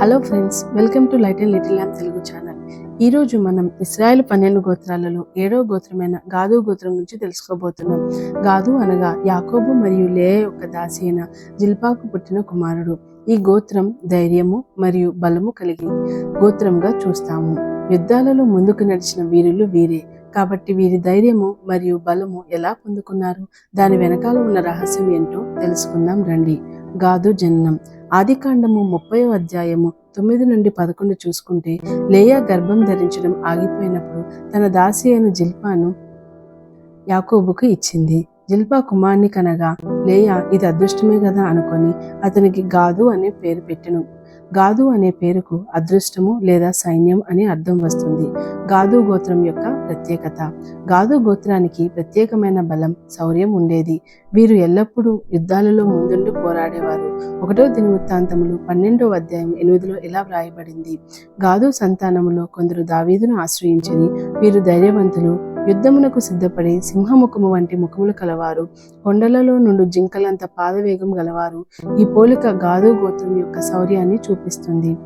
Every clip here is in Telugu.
Hello friends welcome to light and little and Telugu channel ఈరోజు మనం ఇస్రాయేల్ పన్నెండు గోత్రాలలో ఏడో గోత్రమైన గాదు గోత్రం గురించి తెలుసుకోబోతున్నాం. గాదు అనగా యాకోబు మరియు లే యొక్క దాసి అయిన జిల్పాకు పుట్టిన కుమారుడు. ఈ గోత్రం ధైర్యము మరియు బలము కలిగి గోత్రంగా చూస్తాము. యుద్ధాలలో ముందుకు నడిచిన వీరులు వీరే. కాబట్టి వీరి ధైర్యము మరియు బలము ఎలా పొందుకున్నారు? దాని వెనకాల ఉన్న రహస్యం ఏంటో తెలుసుకుందాం రండి. గాదు జననం. ఆదికాండము ముప్పై అధ్యాయము తొమ్మిది నుండి పదకొండు చూసుకుంటే లేయా గర్భం ధరించడం ఆగిపోయినప్పుడు తన దాసి అయిన జిల్పాను యాకోబుకు ఇచ్చింది. జిల్పా కుమార్ని కనగా లేయా ఇది అదృష్టమే కదా అనుకొని అతనికి గాదు అనే పేరు పెట్టెను. గాదు అనే పేరుకు అదృష్టము లేదా సైన్యం అని అర్థం వస్తుంది. గాదు గోత్రం యొక్క ప్రత్యేకత. గాదు గోత్రానికి ప్రత్యేకమైన బలం శౌర్యం ఉండేది. వీరు ఎల్లప్పుడూ యుద్ధాలలో ముందుండి పోరాడేవారు. ఒకటో దినవృత్తాంతములు పన్నెండో అధ్యాయం ఎనిమిదిలో ఇలా వ్రాయబడింది. గాదు సంతానములో కొందరు దావీదును ఆశ్రయించని వీరు ధైర్యవంతులు యుద్ధమునకు సిద్ధపడి సింహముఖము వంటి ముఖములు కలవారు. కొండలలో నుండి జింకలంత పాదవేగం గలవారు. ఈ పోలిక గాదు గోత్రం యొక్క శౌర్యాన్ని చూపిస్తుంది.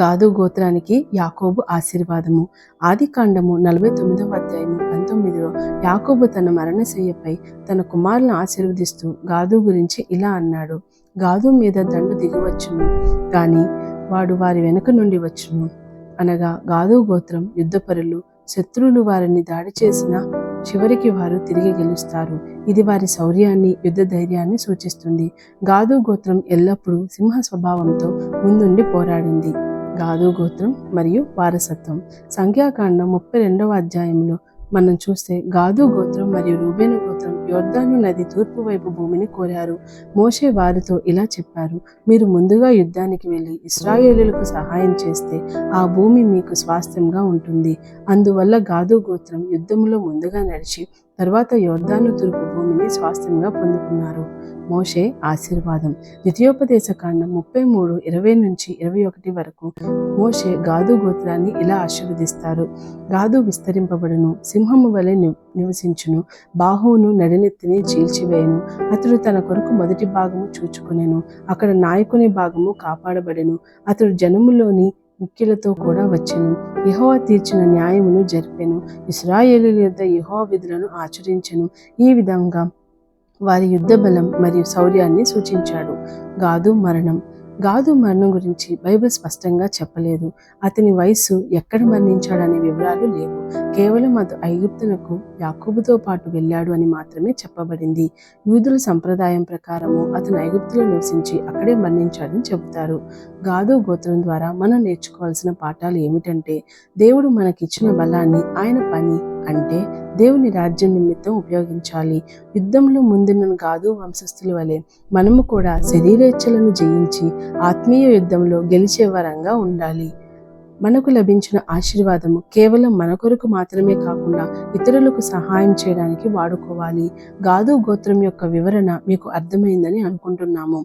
గాదు గోత్రానికి యాకోబు ఆశీర్వాదము. ఆది కాండము నలభై తొమ్మిదవ అధ్యాయము పంతొమ్మిదిలో యాకోబు తన మరణశయ్యపై తన కుమారులను ఆశీర్వదిస్తూ గాదు గురించి ఇలా అన్నాడు. గాదు మీద దండు దిగవచ్చును కానీ వాడు వారి వెనుక నుండి వచ్చును. అనగా గాదు గోత్రం యుద్ధపరులు శత్రువులు వారిని దాడి చేసిన చివరికి వారు తిరిగి గెలుస్తారు. ఇది వారి శౌర్యాన్ని యుద్ధ ధైర్యాన్ని సూచిస్తుంది. గాదు గోత్రం ఎల్లప్పుడూ సింహ స్వభావంతో ముందుండి పోరాడింది. గాదు గోత్రం మరియు వారసత్వం. సంఖ్యాకాండం ముప్పై రెండవ అధ్యాయంలో మనం చూస్తే గాదు గోత్రం మరియు రూబేను గోత్రం యోర్ధాను నది తూర్పు వైపు భూమిని కోరారు. మోషే వారితో ఇలా చెప్పారు మీరు ముందుగా యుద్ధానికి వెళ్ళి ఇస్రాయేలులకు సహాయం చేస్తే ఆ భూమి మీకు స్వాస్థ్యంగా ఉంటుంది. అందువల్ల గాదు గోత్రం యుద్ధంలో ముందుగా నడిచి తర్వాత యోర్ధాను తూర్పు భూమిని స్వాస్థ్యంగా పొందుకున్నారు. మోషే ఆశీర్వాదం. ద్వితీయోపదేశ కాండం ముప్పై మూడు ఇరవై నుంచి ఇరవై ఒకటి వరకు మోషే గాదు గోత్రాన్ని ఇలా ఆశీర్వదిస్తారు. గాదు విస్తరింపబడును సింహము వలె నివసించును బాహువును నడినెత్తిని చీల్చివేయను అతడు తన కొరకు మొదటి భాగము చూచుకునేను అక్కడ నాయకుని భాగము కాపాడబడెను అతడు జనములోని ముఖ్యులతో కూడా వచ్చెను. యహోవా తీర్చిన న్యాయమును జరిపెను. ఇస్రాయేలు యొద్ద యహోవా విధులను ఆచరించెను. ఈ విధంగా వారి యుద్ధ బలం మరియు శౌర్యాన్ని సూచించాడు. గాదు మరణం. గాదు మరణం గురించి బైబిల్ స్పష్టంగా చెప్పలేదు. అతని వయస్సు ఎక్కడ మరణించాడనే వివరాలు లేవు. కేవలం అతను ఐగుప్తునకు యాకూబుతో పాటు వెళ్ళాడు అని మాత్రమే చెప్పబడింది. యూదుల సంప్రదాయం ప్రకారము అతను ఐగుప్తులో నివసించి అక్కడే మరణించాడని చెబుతారు. గాదు గోత్రం ద్వారా మనం నేర్చుకోవాల్సిన పాఠాలు ఏమిటంటే దేవుడు మనకిచ్చిన బలాన్ని ఆయన పని అంటే దేవుని రాజ్యం నిమిత్తం ఉపయోగించాలి. యుద్ధంలో ముందున్న గాదు వంశస్థుల వలె మనము కూడా శరీరేచ్ఛలను జయించి ఆత్మీయ యుద్ధంలో గెలిచే వరంగా ఉండాలి. మనకు లభించిన ఆశీర్వాదము కేవలం మన కొరకు మాత్రమే కాకుండా ఇతరులకు సహాయం చేయడానికి వాడుకోవాలి. గాదు గోత్రం యొక్క వివరణ మీకు అర్థమైందని అనుకుంటున్నాము.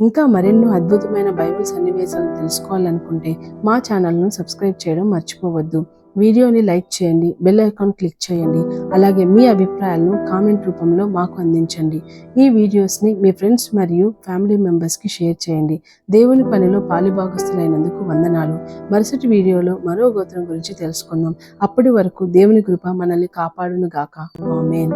ఇంకా మరెన్నో అద్భుతమైన బైబిల్ సన్నివేశాలు తెలుసుకోవాలనుకుంటే మా ఛానల్ను సబ్స్క్రైబ్ చేయడం మర్చిపోవద్దు. వీడియోని లైక్ చేయండి బెల్ ఐకాన్ క్లిక్ చేయండి అలాగే మీ అభిప్రాయాలను కామెంట్ రూపంలో మాకు అందించండి. ఈ వీడియోస్ని మీ ఫ్రెండ్స్ మరియు ఫ్యామిలీ మెంబర్స్కి షేర్ చేయండి. దేవుని పనిలో పాలిభాగస్తులైనందుకు వందనాలు. మరుసటి వీడియోలో మరో గోత్రం గురించి తెలుసుకుందాం. అప్పటి వరకు దేవుని కృప మనల్ని కాపాడును గాక ఆమెన్.